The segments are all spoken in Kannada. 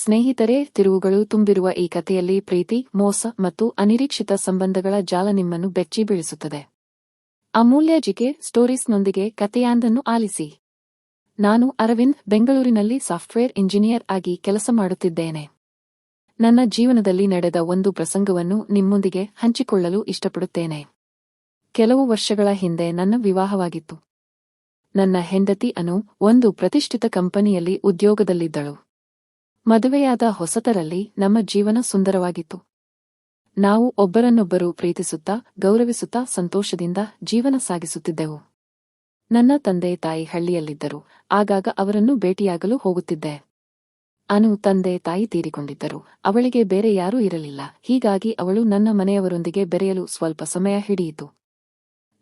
ಸ್ನೇಹಿತರೇ, ತಿರುವುಗಳು ತುಂಬಿರುವ ಈ ಕಥೆಯಲ್ಲಿ ಪ್ರೀತಿ, ಮೋಸ ಮತ್ತು ಅನಿರೀಕ್ಷಿತ ಸಂಬಂಧಗಳ ಜಾಲ ನಿಮ್ಮನ್ನು ಬೆಚ್ಚಿ ಬೀಳಿಸುತ್ತದೆ. ಅಮೂಲ್ಯ ಜಿಕೆ ಸ್ಟೋರೀಸ್ನೊಂದಿಗೆ ಕಥೆಯಾಂದನ್ನು ಆಲಿಸಿ. ನಾನು ಅರವಿಂದ್, ಬೆಂಗಳೂರಿನಲ್ಲಿ ಸಾಫ್ಟ್ವೇರ್ ಇಂಜಿನಿಯರ್ ಆಗಿ ಕೆಲಸ ಮಾಡುತ್ತಿದ್ದೇನೆ. ನನ್ನ ಜೀವನದಲ್ಲಿ ನಡೆದ ಒಂದು ಪ್ರಸಂಗವನ್ನು ನಿಮ್ಮೊಂದಿಗೆ ಹಂಚಿಕೊಳ್ಳಲು ಇಷ್ಟಪಡುತ್ತೇನೆ. ಕೆಲವು ವರ್ಷಗಳ ಹಿಂದೆ ನನ್ನ ವಿವಾಹವಾಗಿತ್ತು. ನನ್ನ ಹೆಂಡತಿ ಅನು ಒಂದು ಪ್ರತಿಷ್ಠಿತ ಕಂಪನಿಯಲ್ಲಿ ಉದ್ಯೋಗದಲ್ಲಿದ್ದಳು. ಮದುವೆಯಾದ ಹೊಸತರಲ್ಲಿ ನಮ್ಮ ಜೀವನ ಸುಂದರವಾಗಿತ್ತು. ನಾವು ಒಬ್ಬರನ್ನೊಬ್ಬರು ಪ್ರೀತಿಸುತ್ತಾ, ಗೌರವಿಸುತ್ತಾ, ಸಂತೋಷದಿಂದ ಜೀವನ ಸಾಗಿಸುತ್ತಿದ್ದೆವು. ನನ್ನ ತಂದೆ ತಾಯಿ ಹಳ್ಳಿಯಲ್ಲಿದ್ದರು, ಆಗಾಗ ಅವರನ್ನು ಭೇಟಿಯಾಗಲು ಹೋಗುತ್ತಿದ್ದೆ. ಅನು ತಂದೆ ತಾಯಿ ತೀರಿಕೊಂಡಿದ್ದರು, ಅವಳಿಗೆ ಬೇರೆ ಯಾರೂ ಇರಲಿಲ್ಲ, ಹೀಗಾಗಿ ಅವಳು ನನ್ನ ಮನೆಯವರೊಂದಿಗೆ ಬೆರೆಯಲು ಸ್ವಲ್ಪ ಸಮಯ ಹಿಡಿಯಿತು.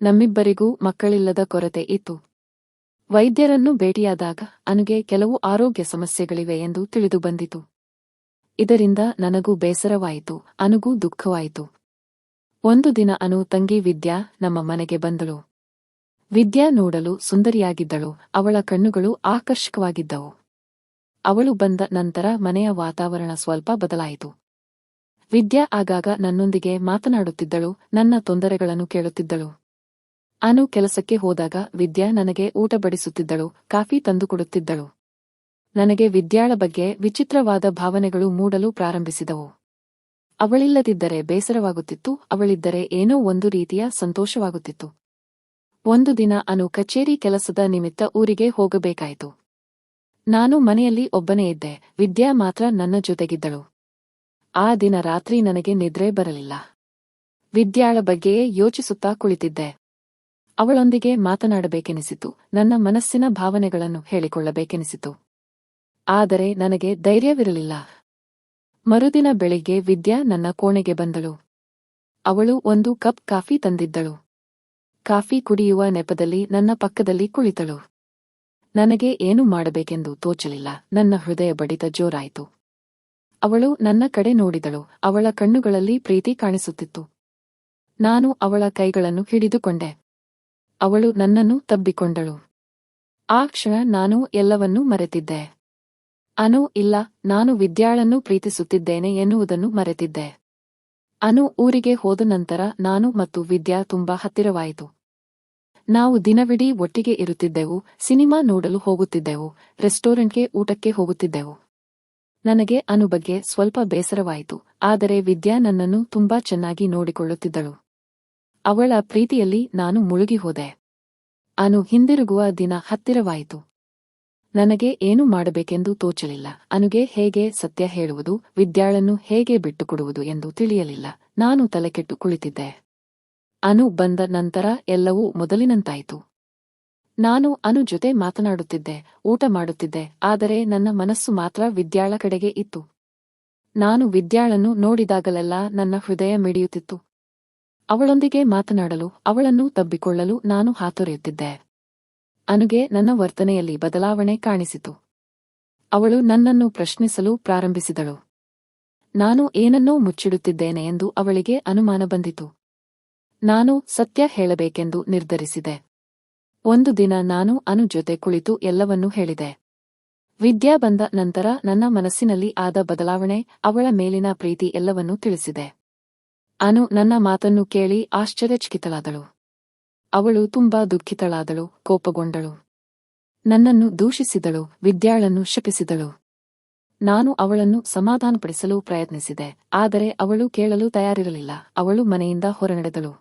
ನಮ್ಮಿಬ್ಬರಿಗೂ ಮಕ್ಕಳಿಲ್ಲದ ಕೊರತೆ ಇತ್ತು. ವೈದ್ಯರನ್ನು ಭೇಟಿಯಾದಾಗ ಅನುಗೆ ಕೆಲವು ಆರೋಗ್ಯ ಸಮಸ್ಯೆಗಳಿವೆ ಎಂದು ತಿಳಿದು ಬಂದಿತು. ಇದರಿಂದ ನನಗೂ ಬೇಸರವಾಯಿತು, ಅನುಗೂ ದುಃಖವಾಯಿತು. ಒಂದು ದಿನ ಅನು ತಂಗಿ ವಿದ್ಯಾ ನಮ್ಮ ಮನೆಗೆ ಬಂದಳು. ವಿದ್ಯಾ ನೋಡಲು ಸುಂದರಿಯಾಗಿದ್ದಳು, ಅವಳ ಕಣ್ಣುಗಳು ಆಕರ್ಷಕವಾಗಿದ್ದವು. ಅವಳು ಬಂದ ನಂತರ ಮನೆಯ ವಾತಾವರಣ ಸ್ವಲ್ಪ ಬದಲಾಯಿತು. ವಿದ್ಯಾ ಆಗಾಗ ನನ್ನೊಂದಿಗೆ ಮಾತನಾಡುತ್ತಿದ್ದಳು, ನನ್ನ ತೊಂದರೆಗಳನ್ನು ಕೇಳುತ್ತಿದ್ದಳು. ಅನು ಕೆಲಸಕ್ಕೆ ಹೋದಾಗ ವಿದ್ಯಾ ನನಗೆ ಊಟ ಬಡಿಸುತ್ತಿದ್ದಳು ಕಾಫಿ ತಂದುಕೊಡುತ್ತಿದ್ದಳು. ನನಗೆ ವಿದ್ಯಾಳ ಬಗ್ಗೆ ವಿಚಿತ್ರವಾದ ಭಾವನೆಗಳು ಮೂಡಲು ಪ್ರಾರಂಭಿಸಿದವು. ಅವಳಿಲ್ಲದಿದ್ದರೆ ಬೇಸರವಾಗುತ್ತಿತ್ತು, ಅವಳಿದ್ದರೆ ಏನೋ ಒಂದು ರೀತಿಯ ಸಂತೋಷವಾಗುತ್ತಿತ್ತು. ಒಂದು ದಿನ ಅನು ಕಚೇರಿ ಕೆಲಸದ ನಿಮಿತ್ತ ಊರಿಗೆ ಹೋಗಬೇಕಾಯಿತು. ನಾನು ಮನೆಯಲ್ಲಿ ಒಬ್ಬನೇ ಇದ್ದೆ, ವಿದ್ಯಾ ಮಾತ್ರ ನನ್ನ ಜೊತೆಗಿದ್ದಳು. ಆ ದಿನ ರಾತ್ರಿ ನನಗೆ ನಿದ್ರೆ ಬರಲಿಲ್ಲ. ವಿದ್ಯಾಳ ಬಗ್ಗೆಯೇ ಯೋಚಿಸುತ್ತಾ ಕುಳಿತಿದ್ದೆ. ಅವಳೊಂದಿಗೆ ಮಾತನಾಡಬೇಕೆನಿಸಿತು. ನನ್ನ ಮನಸ್ಸಿನ ಭಾವನೆಗಳನ್ನು ಹೇಳಿಕೊಳ್ಳಬೇಕೆನಿಸಿತು. ಆದರೆ ನನಗೆ ಧೈರ್ಯವಿರಲಿಲ್ಲ. ಮರುದಿನ ಬೆಳಿಗ್ಗೆ ವಿದ್ಯಾ ನನ್ನ ಕೋಣೆಗೆ ಬಂದಳು. ಅವಳು ಒಂದು ಕಪ್ ಕಾಫಿ ತಂದಿದ್ದಳು. ಕಾಫಿ ಕುಡಿಯುವ ನೆಪದಲ್ಲಿ ನನ್ನ ಪಕ್ಕದಲ್ಲಿ ಕುಳಿತಳು. ನನಗೆ ಏನು ಮಾಡಬೇಕೆಂದು ತೋಚಲಿಲ್ಲ. ನನ್ನ ಹೃದಯ ಬಡಿತ ಜೋರಾಯಿತು. ಅವಳು ನನ್ನ ಕಡೆ ನೋಡಿದಳು. ಅವಳ ಕಣ್ಣುಗಳಲ್ಲಿ ಪ್ರೀತಿ ಕಾಣಿಸುತ್ತಿತ್ತು. ನಾನು ಅವಳ ಕೈಗಳನ್ನು ಹಿಡಿದುಕೊಂಡೆ. ಅವಳು ನನ್ನನ್ನು ತಬ್ಬಿಕೊಂಡಳು. ಆ ಕ್ಷಣ ನಾನು ಎಲ್ಲವನ್ನೂ ಮರೆತಿದ್ದೆ. ಅನು, ಇಲ್ಲ, ನಾನು ವಿದ್ಯಾಳನ್ನು ಪ್ರೀತಿಸುತ್ತಿದ್ದೇನೆ ಎನ್ನುವುದನ್ನು ಮರೆತಿದ್ದೆ. ಅನು ಊರಿಗೆ ಹೋದ ನಂತರ ನಾನು ಮತ್ತು ವಿದ್ಯಾ ತುಂಬಾ ಹತ್ತಿರವಾಯಿತು. ನಾವು ದಿನವಿಡೀ ಒಟ್ಟಿಗೆ ಇರುತ್ತಿದ್ದೆವು, ಸಿನಿಮಾ ನೋಡಲು ಹೋಗುತ್ತಿದ್ದೆವು, ರೆಸ್ಟೋರೆಂಟ್ಗೆ ಊಟಕ್ಕೆ ಹೋಗುತ್ತಿದ್ದೆವು. ನನಗೆ ಅನು ಬಗ್ಗೆ ಸ್ವಲ್ಪ ಬೇಸರವಾಯಿತು, ಆದರೆ ವಿದ್ಯಾ ನನ್ನನ್ನು ತುಂಬಾ ಚೆನ್ನಾಗಿ ನೋಡಿಕೊಳ್ಳುತ್ತಿದ್ದಳು. ಅವಳ ಪ್ರೀತಿಯಲ್ಲಿ ನಾನು ಮುಳುಗಿ ಹೋದೆ. ಅನು ಹಿಂದಿರುಗುವ ದಿನ ಹತ್ತಿರವಾಯಿತು. ನನಗೆ ಏನು ಮಾಡಬೇಕೆಂದು ತೋಚಲಿಲ್ಲ. ಅನುಗೆ ಹೇಗೆ ಸತ್ಯ ಹೇಳುವುದು, ವಿದ್ಯಾಳನ್ನು ಹೇಗೆ ಬಿಟ್ಟುಕೊಡುವುದು ಎಂದು ತಿಳಿಯಲಿಲ್ಲ. ನಾನು ತಲೆಕೆಟ್ಟು ಕುಳಿತಿದ್ದೆ. ಅನು ಬಂದ ನಂತರ ಎಲ್ಲವೂ ಮೊದಲಿನಂತಾಯಿತು. ನಾನು ಅನು ಜೊತೆ ಮಾತನಾಡುತ್ತಿದ್ದೆ, ಊಟ ಮಾಡುತ್ತಿದ್ದೆ, ಆದರೆ ನನ್ನ ಮನಸ್ಸು ಮಾತ್ರ ವಿದ್ಯಾಳ ಕಡೆಗೆ ಇತ್ತು. ನಾನು ವಿದ್ಯಾಳನ್ನು ನೋಡಿದಾಗಲೆಲ್ಲ ನನ್ನ ಹೃದಯ ಮಿಡಿಯುತ್ತಿತ್ತು. ಅವಳೊಂದಿಗೆ ಮಾತನಾಡಲು, ಅವಳನ್ನು ತಬ್ಬಿಕೊಳ್ಳಲು ನಾನು ಹಾತೊರೆಯುತ್ತಿದ್ದೆ. ಅನುಗೆ ನನ್ನ ವರ್ತನೆಯಲ್ಲಿ ಬದಲಾವಣೆ ಕಾಣಿಸಿತು. ಅವಳು ನನ್ನನ್ನು ಪ್ರಶ್ನಿಸಲು ಪ್ರಾರಂಭಿಸಿದಳು. ನಾನು ಏನನ್ನೋ ಮುಚ್ಚಿಡುತ್ತಿದ್ದೇನೆ ಎಂದು ಅವಳಿಗೆ ಅನುಮಾನ ಬಂದಿತು. ನಾನು ಸತ್ಯ ಹೇಳಬೇಕೆಂದು ನಿರ್ಧರಿಸಿದೆ. ಒಂದು ದಿನ ನಾನು ಅನು ಜೊತೆ ಕುಳಿತು ಎಲ್ಲವನ್ನೂ ಹೇಳಿದೆ. ವಿದ್ಯಾ ಬಂದ ನಂತರ ನನ್ನ ಮನಸ್ಸಿನಲ್ಲಿ ಆದ ಬದಲಾವಣೆ, ಅವಳ ಮೇಲಿನ ಪ್ರೀತಿ ಎಲ್ಲವನ್ನೂ ತಿಳಿಸಿದೆ. ಅನು ನನ್ನ ಮಾತನ್ನು ಕೇಳಿ ಆಶ್ಚರ್ಯಚಕಿತಳಾದಳು. ಅವಳು ತುಂಬಾ ದುಃಖಿತಳಾದಳು, ಕೋಪಗೊಂಡಳು. ನನ್ನನ್ನು ದೂಷಿಸಿದಳು, ವಿದ್ಯಾಳನ್ನು ಶಪಿಸಿದಳು. ನಾನು ಅವಳನ್ನು ಸಮಾಧಾನಪಡಿಸಲು ಪ್ರಯತ್ನಿಸಿದೆ, ಆದರೆ ಅವಳು ಕೇಳಲು ತಯಾರಿರಲಿಲ್ಲ, ಅವಳು ಮನೆಯಿಂದ ಹೊರನಡೆದಳು.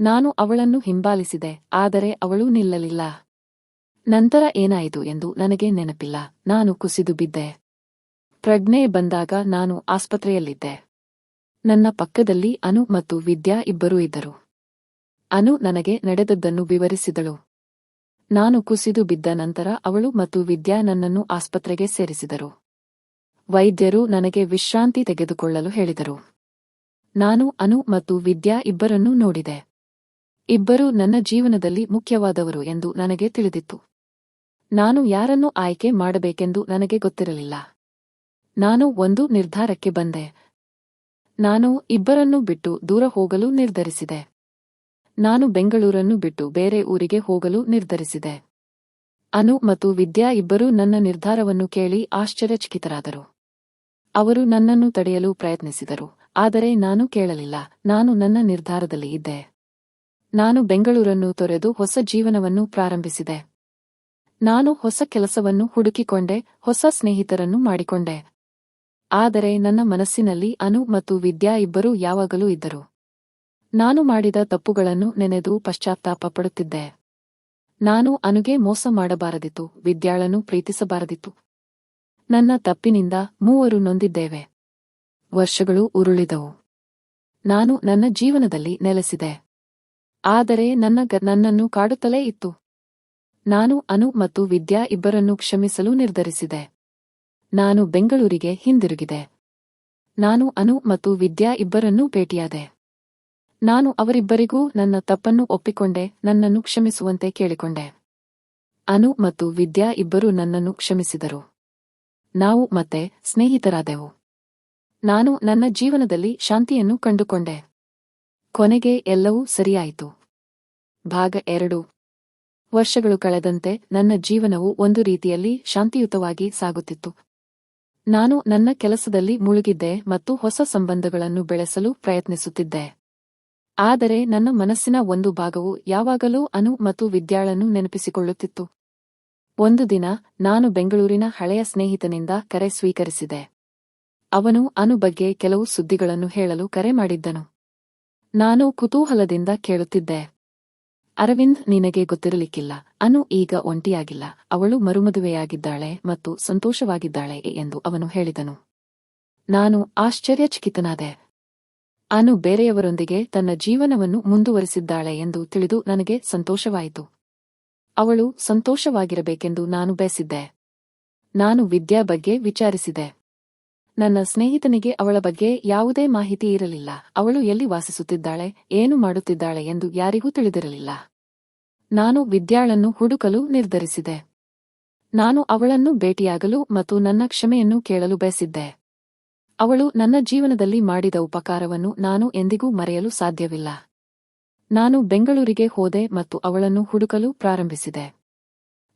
ನಾನು ಅವಳನ್ನು ಹಿಂಬಾಲಿಸಿದೆ, ಆದರೆ ಅವಳು ನಿಲ್ಲಲಿಲ್ಲ. ನಂತರ ಏನಾಯಿತು ಎಂದು ನನಗೆ ನೆನಪಿಲ್ಲ, ನಾನು ಕುಸಿದು ಬಿದ್ದೆ. ಪ್ರಜ್ಞೆ ಬಂದಾಗ ನಾನು ಆಸ್ಪತ್ರೆಯಲ್ಲಿದ್ದೆ. ನನ್ನ ಪಕ್ಕದಲ್ಲಿ ಅನು ಮತ್ತು ವಿದ್ಯಾ ಇಬ್ಬರೂ ಇದ್ದರು. ಅನು ನನಗೆ ನಡೆದದ್ದನ್ನು ವಿವರಿಸಿದಳು. ನಾನು ಕುಸಿದು ಬಿದ್ದ ನಂತರ ಅವಳು ಮತ್ತು ವಿದ್ಯಾ ನನ್ನನ್ನು ಆಸ್ಪತ್ರೆಗೆ ಸೇರಿಸಿದರು. ವೈದ್ಯರು ನನಗೆ ವಿಶ್ರಾಂತಿ ತೆಗೆದುಕೊಳ್ಳಲು ಹೇಳಿದರು. ನಾನು ಅನು ಮತ್ತು ವಿದ್ಯಾ ಇಬ್ಬರನ್ನೂ ನೋಡಿದೆ. ಇಬ್ಬರೂ ನನ್ನ ಜೀವನದಲ್ಲಿ ಮುಖ್ಯವಾದವರು ಎಂದು ನನಗೆ ತಿಳಿದಿತ್ತು. ನಾನು ಯಾರನ್ನು ಆಯ್ಕೆ ಮಾಡಬೇಕೆಂದು ನನಗೆ ಗೊತ್ತಿರಲಿಲ್ಲ. ನಾನು ಒಂದು ನಿರ್ಧಾರಕ್ಕೆ ಬಂದೆ. ನಾನು ಇಬ್ಬರನ್ನು ಬಿಟ್ಟು ದೂರ ಹೋಗಲು ನಿರ್ಧರಿಸಿದೆ. ನಾನು ಬೆಂಗಳೂರನ್ನು ಬಿಟ್ಟು ಬೇರೆ ಊರಿಗೆ ಹೋಗಲು ನಿರ್ಧರಿಸಿದೆ. ಅನು ಮತ್ತು ವಿದ್ಯಾ ಇಬ್ಬರೂ ನನ್ನ ನಿರ್ಧಾರವನ್ನು ಕೇಳಿ ಆಶ್ಚರ್ಯಚಕಿತರಾದರು. ಅವರು ನನ್ನನ್ನು ತಡೆಯಲು ಪ್ರಯತ್ನಿಸಿದರು, ಆದರೆ ನಾನು ಕೇಳಲಿಲ್ಲ, ನಾನು ನನ್ನ ನಿರ್ಧಾರದಲ್ಲಿ ಇದ್ದೆ. ನಾನು ಬೆಂಗಳೂರನ್ನು ತೊರೆದು ಹೊಸ ಜೀವನವನ್ನು ಪ್ರಾರಂಭಿಸಿದೆ. ನಾನು ಹೊಸ ಕೆಲಸವನ್ನು ಹುಡುಕಿಕೊಂಡೆ, ಹೊಸ ಸ್ನೇಹಿತರನ್ನು ಮಾಡಿಕೊಂಡೆ ಆದರೆ ನನ್ನ ಮನಸ್ಸಿನಲ್ಲಿ ಅನು ಮತ್ತು ವಿದ್ಯಾ ಇಬ್ಬರೂ ಯಾವಾಗಲೂ ಇದ್ದರು. ನಾನು ಮಾಡಿದ ತಪ್ಪುಗಳನ್ನು ನೆನೆದು ಪಶ್ಚಾತ್ತಾಪ ಪಡುತ್ತಿದ್ದೆ. ನಾನು ಅನುಗೆ ಮೋಸ ಮಾಡಬಾರದಿತ್ತು, ವಿದ್ಯಾಳನ್ನು ಪ್ರೀತಿಸಬಾರದಿತ್ತು. ನನ್ನ ತಪ್ಪಿನಿಂದ ಮೂವರು ನೊಂದಿದ್ದೇವೆ. ವರ್ಷಗಳು ಉರುಳಿದವು. ನಾನು ನನ್ನ ಜೀವನದಲ್ಲಿ ನೆಲೆಸಿದೆ. ಆದರೆ ನನ್ನ ನನ್ನನ್ನು ಕಾಡುತ್ತಲೇ ಇತ್ತು. ನಾನು ಅನು ಮತ್ತು ವಿದ್ಯಾ ಇಬ್ಬರನ್ನು ಕ್ಷಮಿಸಲು ನಿರ್ಧರಿಸಿದೆ. ನಾನು ಬೆಂಗಳೂರಿಗೆ ಹಿಂದಿರುಗಿದೆ. ನಾನು ಅನು ಮತ್ತು ವಿದ್ಯಾ ಇಬ್ಬರನ್ನೂ ಭೇಟಿಯಾದೆ. ನಾನು ಅವರಿಬ್ಬರಿಗೂ ನನ್ನ ತಪ್ಪನ್ನು ಒಪ್ಪಿಕೊಂಡೆ, ನನ್ನನ್ನು ಕ್ಷಮಿಸುವಂತೆ ಕೇಳಿಕೊಂಡೆ. ಅನು ಮತ್ತು ವಿದ್ಯಾ ಇಬ್ಬರೂ ನನ್ನನ್ನು ಕ್ಷಮಿಸಿದರು. ನಾವು ಮತ್ತೆ ಸ್ನೇಹಿತರಾದೆವು. ನಾನು ನನ್ನ ಜೀವನದಲ್ಲಿ ಶಾಂತಿಯನ್ನು ಕಂಡುಕೊಂಡೆ. ಕೊನೆಗೆ ಎಲ್ಲವೂ ಸರಿಯಾಯಿತು. ಭಾಗ ಎರಡು. ವರ್ಷಗಳು ಕಳೆದಂತೆ ನನ್ನ ಜೀವನವು ಒಂದು ರೀತಿಯಲ್ಲಿ ಶಾಂತಿಯುತವಾಗಿ ಸಾಗುತ್ತಿತ್ತು. ನಾನು ನನ್ನ ಕೆಲಸದಲ್ಲಿ ಮುಳುಗಿದ್ದೆ ಮತ್ತು ಹೊಸ ಸಂಬಂಧಗಳನ್ನು ಬೆಳೆಸಲು ಪ್ರಯತ್ನಿಸುತ್ತಿದ್ದೆ. ಆದರೆ ನನ್ನ ಮನಸ್ಸಿನ ಒಂದು ಭಾಗವು ಯಾವಾಗಲೂ ಅನು ಮತ್ತು ವಿದ್ಯಾಳನ್ನು ನೆನಪಿಸಿಕೊಳ್ಳುತ್ತಿತ್ತು. ಒಂದು ದಿನ ನಾನು ಬೆಂಗಳೂರಿನ ಹಳೆಯ ಸ್ನೇಹಿತನಿಂದ ಕರೆ ಸ್ವೀಕರಿಸಿದೆ. ಅವನು ಅನು ಬಗ್ಗೆ ಕೆಲವು ಸುದ್ದಿಗಳನ್ನು ಹೇಳಲು ಕರೆ ಮಾಡಿದ್ದನು. ನಾನು ಕುತೂಹಲದಿಂದ ಕೇಳುತ್ತಿದ್ದೆ. ಅರವಿಂದ್ ನಿನಗೆ ಗೊತ್ತಿರಲಿಕ್ಕಿಲ್ಲ. ಅನು ಈಗ ಒಂಟಿಯಾಗಿಲ್ಲ. ಅವಳು ಮರುಮದುವೆಯಾಗಿದ್ದಾಳೆ ಮತ್ತು ಸಂತೋಷವಾಗಿದ್ದಾಳೆ ಎಂದು ಅವನು ಹೇಳಿದನು. ನಾನು ಆಶ್ಚರ್ಯಚಕಿತನಾದೆ. ಅನು ಬೇರೆಯವರೊಂದಿಗೆ ತನ್ನ ಜೀವನವನ್ನು ಮುಂದುವರಿಸಿದ್ದಾಳೆ ಎಂದು ತಿಳಿದು ನನಗೆ ಸಂತೋಷವಾಯಿತು. ಅವಳು ಸಂತೋಷವಾಗಿರಬೇಕೆಂದು ನಾನು ಬಯಸಿದ್ದೆ. ನಾನು ವಿದ್ಯಾ ಬಗ್ಗೆ ವಿಚಾರಿಸಿದೆ. ನನ್ನ ಸ್ನೇಹಿತನಿಗೆ ಅವಳ ಬಗ್ಗೆ ಯಾವುದೇ ಮಾಹಿತಿ ಇರಲಿಲ್ಲ. ಅವಳು ಎಲ್ಲಿ ವಾಸಿಸುತ್ತಿದ್ದಾಳೆ, ಏನು ಮಾಡುತ್ತಿದ್ದಾಳೆ ಎಂದು ಯಾರಿಗೂ ತಿಳಿದಿರಲಿಲ್ಲ. ನಾನು ವಿದ್ಯಾಳನ್ನು ಹುಡುಕಲು ನಿರ್ಧರಿಸಿದೆ. ನಾನು ಅವಳನ್ನು ಭೇಟಿಯಾಗಲು ಮತ್ತು ನನ್ನ ಕ್ಷಮೆಯನ್ನು ಕೇಳಲು ಬಯಸಿದ್ದೆ. ಅವಳು ನನ್ನ ಜೀವನದಲ್ಲಿ ಮಾಡಿದ ಉಪಕಾರವನ್ನು ನಾನು ಎಂದಿಗೂ ಮರೆಯಲು ಸಾಧ್ಯವಿಲ್ಲ. ನಾನು ಬೆಂಗಳೂರಿಗೆ ಹೋದೆ ಮತ್ತು ಅವಳನ್ನು ಹುಡುಕಲು ಪ್ರಾರಂಭಿಸಿದೆ.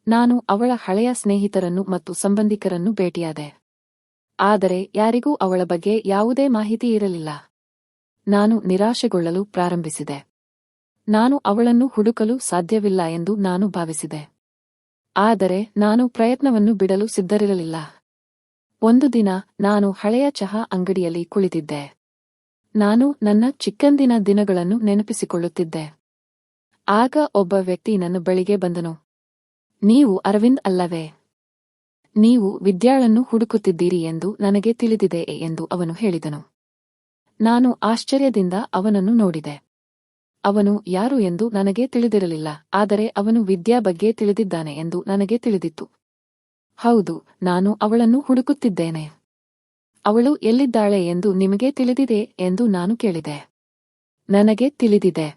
ನಾನು ಅವಳ ಹಳೆಯ ಸ್ನೇಹಿತರನ್ನು ಮತ್ತು ಸಂಬಂಧಿಕರನ್ನು ಭೇಟಿಯಾದೆ. ಆದರೆ ಯಾರಿಗೂ ಅವಳ ಬಗ್ಗೆ ಯಾವುದೇ ಮಾಹಿತಿ ಇರಲಿಲ್ಲ. ನಾನು ನಿರಾಶೆಗೊಳ್ಳಲು ಪ್ರಾರಂಭಿಸಿದೆ. ನಾನು ಅವಳನ್ನು ಹುಡುಕಲು ಸಾಧ್ಯವಿಲ್ಲ ಎಂದು ನಾನು ಭಾವಿಸಿದೆ. ಆದರೆ ನಾನು ಪ್ರಯತ್ನವನ್ನು ಬಿಡಲು ಸಿದ್ಧರಿರಲಿಲ್ಲ. ಒಂದು ದಿನ ನಾನು ಹಳೆಯ ಚಹಾ ಅಂಗಡಿಯಲ್ಲಿ ಕುಳಿತಿದ್ದೆ. ನಾನು ನನ್ನ ಚಿಕ್ಕಂದಿನ ದಿನಗಳನ್ನು ನೆನಪಿಸಿಕೊಳ್ಳುತ್ತಿದ್ದೆ. ಆಗ ಒಬ್ಬ ವ್ಯಕ್ತಿ ನನ್ನ ಬಳಿಗೆ ಬಂದನು. ನೀವು ಅರವಿಂದ್ ಅಲ್ಲವೇ? ನೀವು ವಿದ್ಯಾಳನ್ನು ಹುಡುಕುತ್ತಿದ್ದೀರಿ ಎಂದು ನನಗೆ ತಿಳಿದಿದೆ ಎಂದು ಅವನು ಹೇಳಿದನು. ನಾನು ಆಶ್ಚರ್ಯದಿಂದ ಅವನನ್ನು ನೋಡಿದೆ. ಅವನು ಯಾರು ಎಂದು ನನಗೆ ತಿಳಿದಿರಲಿಲ್ಲ, ಆದರೆ ಅವನು ವಿದ್ಯಾ ಬಗ್ಗೆ ತಿಳಿದಿದ್ದಾನೆ ಎಂದು ನನಗೆ ತಿಳಿದಿತ್ತು. ಹೌದು, ನಾನು ಅವಳನ್ನು ಹುಡುಕುತ್ತಿದ್ದೇನೆ. ಅವಳು ಎಲ್ಲಿದ್ದಾಳೆ ಎಂದು ನಿಮಗೆ ತಿಳಿದಿದೆ ಎಂದು ನಾನು ಕೇಳಿದೆ. ನನಗೆ ತಿಳಿದಿದೆ.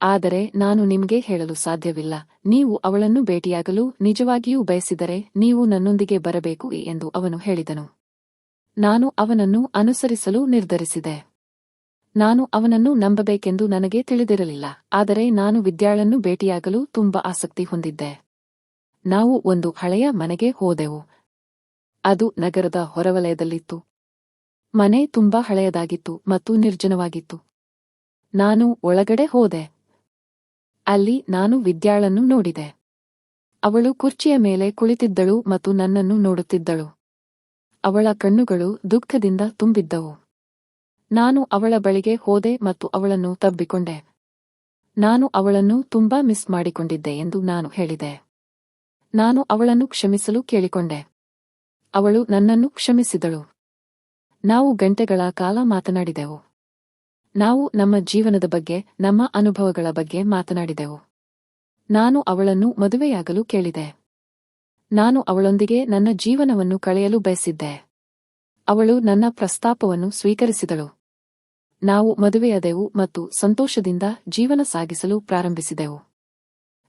ಆದರೆ ನಾನು ನಿಮಗೆ ಹೇಳಲು ಸಾಧ್ಯವಿಲ್ಲ, ನೀವು ಅವಳನ್ನು ಭೇಟಿಯಾಗಲು ನಿಜವಾಗಿಯೂ ಬಯಸಿದರೆ ನೀವು ನನ್ನೊಂದಿಗೆ ಬರಬೇಕು ಎಂದು ಅವನು ಹೇಳಿದನು. ನಾನು ಅವನನ್ನು ಅನುಸರಿಸಲು ನಿರ್ಧರಿಸಿದೆ. ನಾನು ಅವನನ್ನು ನಂಬಬೇಕೆಂದು ನನಗೆ ತಿಳಿದಿರಲಿಲ್ಲ, ಆದರೆ ನಾನು ವಿದ್ಯಾಳನ್ನು ಭೇಟಿಯಾಗಲು ತುಂಬಾ ಆಸಕ್ತಿ ಹೊಂದಿದ್ದೆ. ನಾವು ಒಂದು ಹಳೆಯ ಮನೆಗೆ ಹೋದೆವು. ಅದು ನಗರದ ಹೊರವಲಯದಲ್ಲಿತ್ತು. ಮನೆ ತುಂಬಾ ಹಳೆಯದಾಗಿತ್ತು ಮತ್ತು ನಿರ್ಜನವಾಗಿತ್ತು. ನಾನು ಒಳಗಡೆ ಹೋದೆ. ಅಲ್ಲಿ ನಾನು ವಿದ್ಯಾಳನ್ನು ನೋಡಿದೆ. ಅವಳು ಕುರ್ಚಿಯ ಮೇಲೆ ಕುಳಿತಿದ್ದಳು ಮತ್ತು ನನ್ನನ್ನು ನೋಡುತ್ತಿದ್ದಳು. ಅವಳ ಕಣ್ಣುಗಳು ದುಃಖದಿಂದ ತುಂಬಿದ್ದವು. ನಾನು ಅವಳ ಬಳಿಗೆ ಹೋದೆ ಮತ್ತು ಅವಳನ್ನು ತಬ್ಬಿಕೊಂಡೆ. ನಾನು ಅವಳನ್ನು ತುಂಬಾ ಮಿಸ್ ಮಾಡಿಕೊಂಡಿದ್ದೆ ಎಂದು ನಾನು ಹೇಳಿದೆ. ನಾನು ಅವಳನ್ನು ಕ್ಷಮಿಸಲು ಕೇಳಿಕೊಂಡೆ. ಅವಳು ನನ್ನನ್ನು ಕ್ಷಮಿಸಿದಳು. ನಾವು ಗಂಟೆಗಳ ಕಾಲ ಮಾತನಾಡಿದೆವು. ನಾವು ನಮ್ಮ ಜೀವನದ ಬಗ್ಗೆ, ನಮ್ಮ ಅನುಭವಗಳ ಬಗ್ಗೆ ಮಾತನಾಡಿದೆವು. ನಾನು ಅವಳನ್ನು ಮದುವೆಯಾಗಲು ಕೇಳಿದೆ. ನಾನು ಅವಳೊಂದಿಗೆ ನನ್ನ ಜೀವನವನ್ನು ಕಳೆಯಲು ಬಯಸಿದ್ದೆ. ಅವಳು ನನ್ನ ಪ್ರಸ್ತಾಪವನ್ನು ಸ್ವೀಕರಿಸಿದಳು. ನಾವು ಮದುವೆಯಾದೆವು ಮತ್ತು ಸಂತೋಷದಿಂದ ಜೀವನ ಸಾಗಿಸಲು ಪ್ರಾರಂಭಿಸಿದೆವು.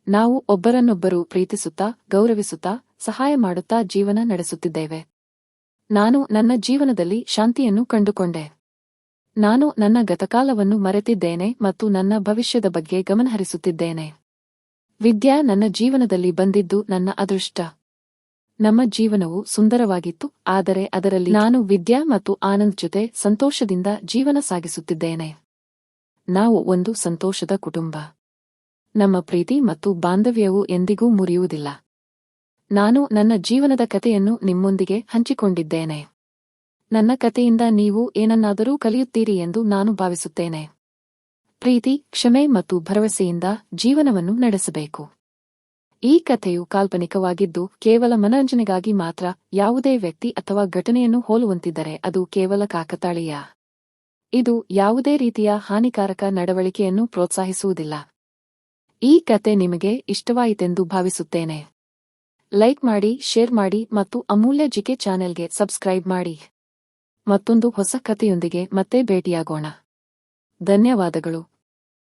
ನಾವು ಒಬ್ಬರನ್ನೊಬ್ಬರು ಪ್ರೀತಿಸುತ್ತಾ, ಗೌರವಿಸುತ್ತಾ, ಸಹಾಯ ಮಾಡುತ್ತಾ ಜೀವನ ನಡೆಸುತ್ತಿದ್ದೇವೆ. ನಾನು ನನ್ನ ಜೀವನದಲ್ಲಿ ಶಾಂತಿಯನ್ನು ಕಂಡುಕೊಂಡೆ. ನಾನು ನನ್ನ ಗತಕಾಲವನ್ನು ಮರೆತಿದ್ದೇನೆ ಮತ್ತು ನನ್ನ ಭವಿಷ್ಯದ ಬಗ್ಗೆ ಗಮನಹರಿಸುತ್ತಿದ್ದೇನೆ. ವಿದ್ಯಾ ನನ್ನ ಜೀವನದಲ್ಲಿ ಬಂದಿದ್ದು ನನ್ನ ಅದೃಷ್ಟ. ನಮ್ಮ ಜೀವನವು ಸುಂದರವಾಗಿತ್ತು, ಆದರೆ ಅದರಲ್ಲಿ ನಾನು ವಿದ್ಯಾ ಮತ್ತು ಆನಂದ್ ಜೊತೆ ಸಂತೋಷದಿಂದ ಜೀವನ ಸಾಗಿಸುತ್ತಿದ್ದೇನೆ. ನಾವು ಒಂದು ಸಂತೋಷದ ಕುಟುಂಬ. ನಮ್ಮ ಪ್ರೀತಿ ಮತ್ತು ಬಾಂಧವ್ಯವು ಎಂದಿಗೂ ಮುರಿಯುವುದಿಲ್ಲ. ನಾನು ನನ್ನ ಜೀವನದ ಕಥೆಯನ್ನು ನಿಮ್ಮೊಂದಿಗೆ ಹಂಚಿಕೊಂಡಿದ್ದೇನೆ. ನನ್ನ ಕಥೆಯಿಂದ ನೀವು ಏನನ್ನಾದರೂ ಕಲಿಯುತ್ತೀರಿ ಎಂದು ನಾನು ಭಾವಿಸುತ್ತೇನೆ. ಪ್ರೀತಿ, ಕ್ಷಮೆ ಮತ್ತು ಭರವಸೆಯಿಂದ ಜೀವನವನ್ನು ನಡೆಸಬೇಕು. ಈ ಕಥೆಯು ಕಾಲ್ಪನಿಕವಾಗಿದ್ದು ಕೇವಲ ಮನರಂಜನೆಗಾಗಿ ಮಾತ್ರ ಯಾವುದೇ ವ್ಯಕ್ತಿ ಅಥವಾ ಘಟನೆಯನ್ನು ಹೋಲುವಂತಿದ್ದರೆ ಅದು ಕೇವಲ ಕಾಕತಾಳೀಯ. ಇದು ಯಾವುದೇ ರೀತಿಯ ಹಾನಿಕಾರಕ ನಡವಳಿಕೆಯನ್ನು ಪ್ರೋತ್ಸಾಹಿಸುವುದಿಲ್ಲ. ಈ ಕತೆ ನಿಮಗೆ ಇಷ್ಟವಾಯಿತೆಂದು ಭಾವಿಸುತ್ತೇನೆ. ಲೈಕ್ ಮಾಡಿ, ಶೇರ್ ಮಾಡಿ ಮತ್ತು ಅಮೂಲ್ಯ ಜಿಕೆ ಚಾನೆಲ್ಗೆ ಸಬ್ಸ್ಕ್ರೈಬ್ ಮಾಡಿ. ಮತ್ತೊಂದು ಹೊಸ ಕಥೆಯೊಂದಿಗೆ ಮತ್ತೆ ಭೇಟಿಯಾಗೋಣ. ಧನ್ಯವಾದಗಳು.